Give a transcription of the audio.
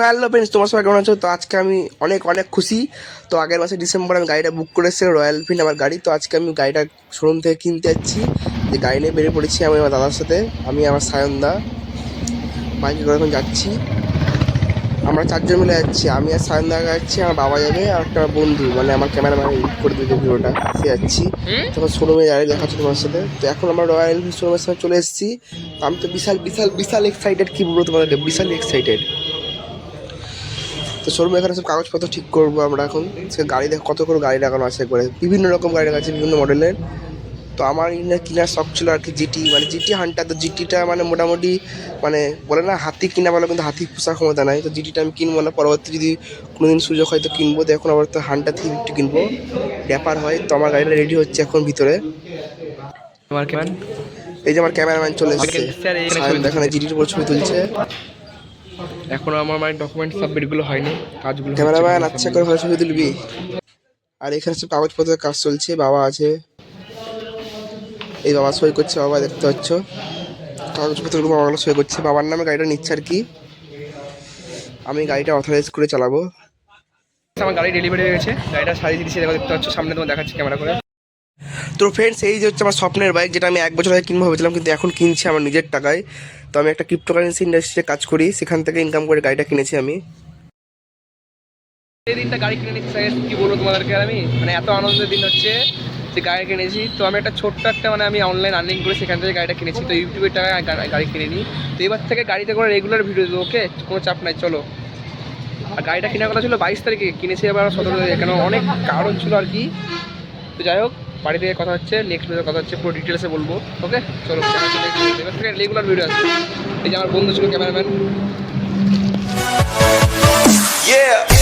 Hello friends তোমার সবাই কেমন আছো? তো আজকে আমি অনেক অনেক খুশি। তো আগের মাসে ডিসেম্বর আমি গাড়িটা বুক করেছি রয়্যাল এনফিল্ড আমার গাড়ি। তো আজকে আমি গাড়িটা শোরুম থেকে কিনতে যাচ্ছি। যে গাড়ি নিয়ে বেরিয়ে পড়েছি আমি আমার দাদার সাথে। আমি আমার সায়নদা। বাইকে করে এখন যাচ্ছি। আমরা চারজন মিলে যাচ্ছি। আমি আর সায়নদা যাচ্ছি আমার বাবা যাবে আর একটা বন্ধু। মানে আমার ক্যামেরাম্যান করে দিতে ভিডিওটা সে যাচ্ছি। তখন শোরুমে যাই দেখাচ্ছি তোমার সাথে। তো এখন আমরা রয়্যাল এনফিল্ড শোরুমের সামনে চলে এসেছি। তো আমি তো বিশাল বিশাল বিশাল এক্সাইটেড কী বলব তোমাদেরকে বিশাল এক্সাইটেড তো শোরুমে এখানে সব কাগজপত্র ঠিক করব আমরা এখন। সে গাড়ি দেখ কত করে গাড়ি লাগানো আছে করে বিভিন্ন রকম গাড়ি আছে বিভিন্ন মডেলের। তো আমার কেনার শখ ছিল আর কি জিটি। মানে জিটি হান্টার তো জিটিটা মানে মোটামুটি মানে বলে না হাতি কিনা বলে কিন্তু হাতি পোষার ক্ষমতা নাই। তো জিটিটা আমি কিনবো না পরবর্তী যদি কোনোদিন সুযোগ হয় তো কিনবো। তো এখন আবার তো হান্টার থেকে একটু কিনবো। ব্যাপার হয় তো আমার গাড়িটা রেডি হচ্ছে এখন ভিতরে। এই যে আমার ক্যামেরাম্যান চলে এসেছে। এখানে জিটির উপর ছবি তুলছে। এখনও আমার মানে ডকুমেন্ট সাবমিটগুলো হয়নি কাজগুলো ক্যামেরাম্যান আচ্ছা করে ভালো ছবি তুলবি। আর এখানে সব কাগজপত্রের কাজ চলছে বাবা আছে। এই বাবা সই করছে বাবা দেখতে পাচ্ছ। কাগজপত্রগুলো বাবাগুলো সই করছে। বাবার নামে গাড়িটা নিচ্ছে আর কি। আমি গাড়িটা অথরাইজ করে চালাবো। আমার গাড়ি ডেলিভারি হয়ে গেছে। গাড়িটা সারিয়ে দিয়েছি দেখো দেখতে পাচ্ছ সামনে তোমার দেখাচ্ছি ক্যামেরা করে। তো ফ্রেন্ডস এই যে হচ্ছে আমার স্বপ্নের বাইক যেটা আমি এক বছর আগে কিনবো ভেবেছিলাম, কিন্তু এখন কিনছি আমার নিজের টাকায়। তো আমি একটা ক্রিপ্টোকারেন্সি ইন্ডাস্ট্রিতে কাজ করি, সেখান থেকে ইনকাম করে গাড়িটা কিনেছি আমি। এই দিনটা গাড়ি কিনে নিচ্ছি কি বলব তোমাদেরকে আমি? মানে এত আনন্দের দিন হচ্ছে যে গাড়ি কিনেছি। তো আমি একটা ছোট্ট একটা মানে আমি অনলাইন আর্নিং করে সেখান থেকে গাড়িটা কিনেছি। তো ইউটিউবের টাকায় গাড়ি কিনে নিই। তো এবার থেকে গাড়িতে করে রেগুলার ভিডিও দেবো ওকে কোনো চাপ নাই, চলো। আর গাড়িটা কেনার কথা ছিল বাইশ তারিখে, কিনেছি এবার সতেরো তারিখে। কেন? অনেক কারণ ছিল আর কি। তো যাই হোক বাড়ি থেকে কথা হচ্ছে নেক্সট ভিডিও কথা হচ্ছে, পুরো ডিটেলসে বলব ওকে চলো রেগুলার ভিডিও আছে এই যে আমার বন্ধু ছিল ক্যামেরাম্যান Yeah!